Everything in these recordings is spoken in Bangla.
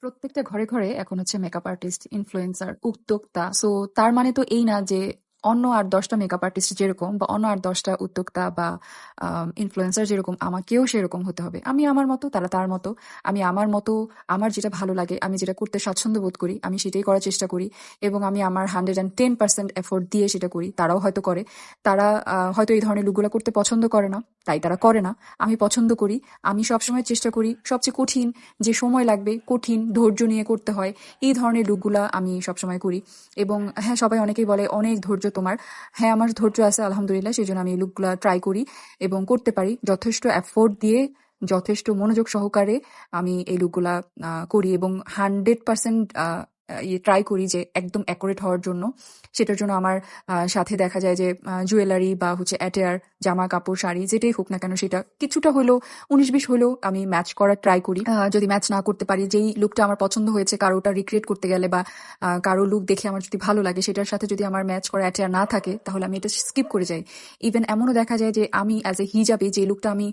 প্রত্যেকটা ঘরে, ঘরে এখন হচ্ছে মেকআপ আর্টিস্ট, ইনফ্লুয়েন্সার, উদ্যোক্তা। সো তার মানে তো এই না যে অন্য আর দশটা মেকআপ আর্টিস্ট যেরকম বা অন্য আর দশটা উদ্যোক্তা বা ইনফ্লুয়েন্সার যেরকম আমাকেও সেরকম হতে হবে। আমি আমার মতো, তারা তার মতো। আমি আমার মতো, আমার যেটা ভালো লাগে, আমি যেটা করতে স্বাচ্ছন্দ্য বোধ করি, আমি সেটাই করার চেষ্টা করি এবং আমি আমার 110% এফোর্ট দিয়ে সেটা করি। তারাও হয়তো করে। তারা হয়তো এই ধরনের লুকগুলা করতে পছন্দ করে না। তাই তারা করে না। আমি পছন্দ করি। আমি সবসময় চেষ্টা করি সবচেয়ে কঠিন যে সময় লাগবে, কঠিন ধৈর্য নিয়ে করতে হয়। এই ধরনের লুকগুলা আমি সবসময় করি এবং হ্যাঁ, সবাই অনেকেই বলে অনেক ধৈর্য তোমার। হ্যাঁ, আমার ধৈর্য আছে আলহামদুলিল্লাহ। সেই জন্য আমি এই লুকগুলা ট্রাই করি এবং করতে পারি। যথেষ্ট অ্যাফোর্ড দিয়ে যথেষ্ট মনোযোগ সহকারে আমি এই লুকগুলা করি এবং 100% আ ইয়ে ট্রাই করি যে একদম অ্যাকোরেট হওয়ার জন্য। সেটার জন্য আমার সাথে দেখা যায় যে জুয়েলারি বা হচ্ছে অ্যাটেয়ার, জামা কাপড়, শাড়ি যেটাই হোক না কেন সেটা কিছুটা হলেও উনিশ বিশ হলেও আমি ম্যাচ করার ট্রাই করি। যদি ম্যাচ না করতে পারি যেই লুকটা আমার পছন্দ হয়েছে কারও ওটা রিক্রিয়েট করতে গেলে বা কারও লুক দেখে আমার যদি ভালো লাগে সেটার সাথে যদি আমার ম্যাচ করা অ্যাটেয়ার না থাকে তাহলে আমি এটা স্কিপ করে যাই। ইভেন এমনও দেখা যায় যে আমি অ্যাজ এ হিজাবে যে লুকটা আমি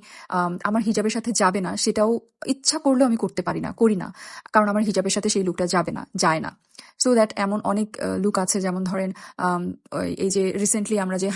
আমার হিজাবের সাথে যাবে না সেটাও ইচ্ছা করলেও আমি করতে পারি না, করি না। কারণ আমার হিজাবের সাথে সেই লুকটা যাবে না, যায় না। সো দ্যাট এমন অনেক লুক আছে যেমন ধরেন এই যে রিসেন্টলি আমরা যে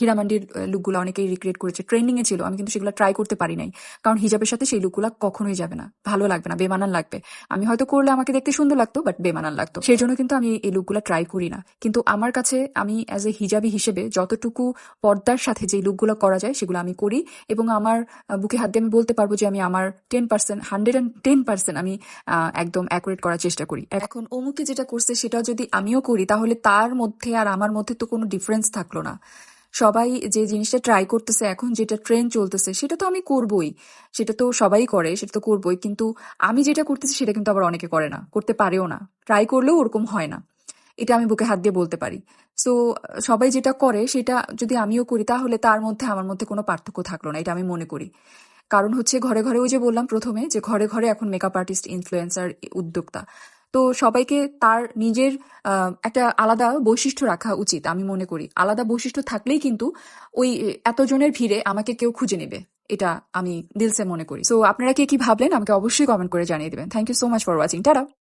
হীরামান্ডির লুকগুলা অনেকেই রিক্রিয়েট করেছে। ট্রেন্ডিংয়ে ছিল। আমি কিন্তু সেগুলো ট্রাই করতে পারি নাই। কারণ হিজাবের সাথে সেই লুকগুলো কখনোই যাবে না। ভালো লাগবে না, বেমানান লাগবে। আমি হয়তো করলে আমাকে দেখতে সুন্দর লাগতো বাট বেমানান লাগতো। সেই জন্য কিন্তু আমি এই লুকগুলো ট্রাই করি না। কিন্তু আমার কাছে আমি অ্যাজ এ হিজাবি হিসেবে যতটুকু পর্দার সাথে যে লুকগুলো করা যায় সেগুলো আমি করি এবং আমার বুকে হাত দিয়ে আমি বলতে পারব যে আমি আমার 10% 110% আমি একদম অ্যাকুরেট করার চেষ্টা করি। এখন অমুকে যেটা করছে সেটাও যদি আমিও করি তাহলে তার মধ্যে আর আমার মধ্যে তো কোনো ডিফারেন্স থাকল না। সবাই যে জিনিসটা ট্রাই করতেছে এখন যেটা ট্রেন চলতেছে সেটা তো আমি করবই। সেটা তো সবাই করে, সেটা তো করবই। কিন্তু আমি যেটা করতেছি সেটা কিন্তু আবার অনেকে করে না। করতে পারেও না। ট্রাই করলেও ওরকম হয় না। এটা আমি বুকে হাত দিয়ে বলতে পারি। সো সবাই যেটা করে সেটা যদি আমিও করি তাহলে তার মধ্যে আমার মধ্যে কোনো পার্থক্য থাকল না। এটা আমি মনে করি। কারণ হচ্ছে ঘরে, ঘরে ওই যে বললাম প্রথমে যে ঘরে, ঘরে এখন মেকআপ আর্টিস্ট, ইনফ্লুয়েন্সার, উদ্যোক্তা। তো সবাইকে তার নিজের একটা আলাদা বৈশিষ্ট্য রাখা উচিত, আমি মনে করি। আলাদা বৈশিষ্ট্য থাকলেই কিন্তু ওই এতজনের ভিড়ে আমাকে কেউ খুঁজে নেবে। এটা আমি দিলসে মনে করি। সো আপনারা কে কি ভাবলেন, আমাকে অবশ্যই কমেন্ট করে জানিয়ে দেবেন thank you so much for watching. Tata.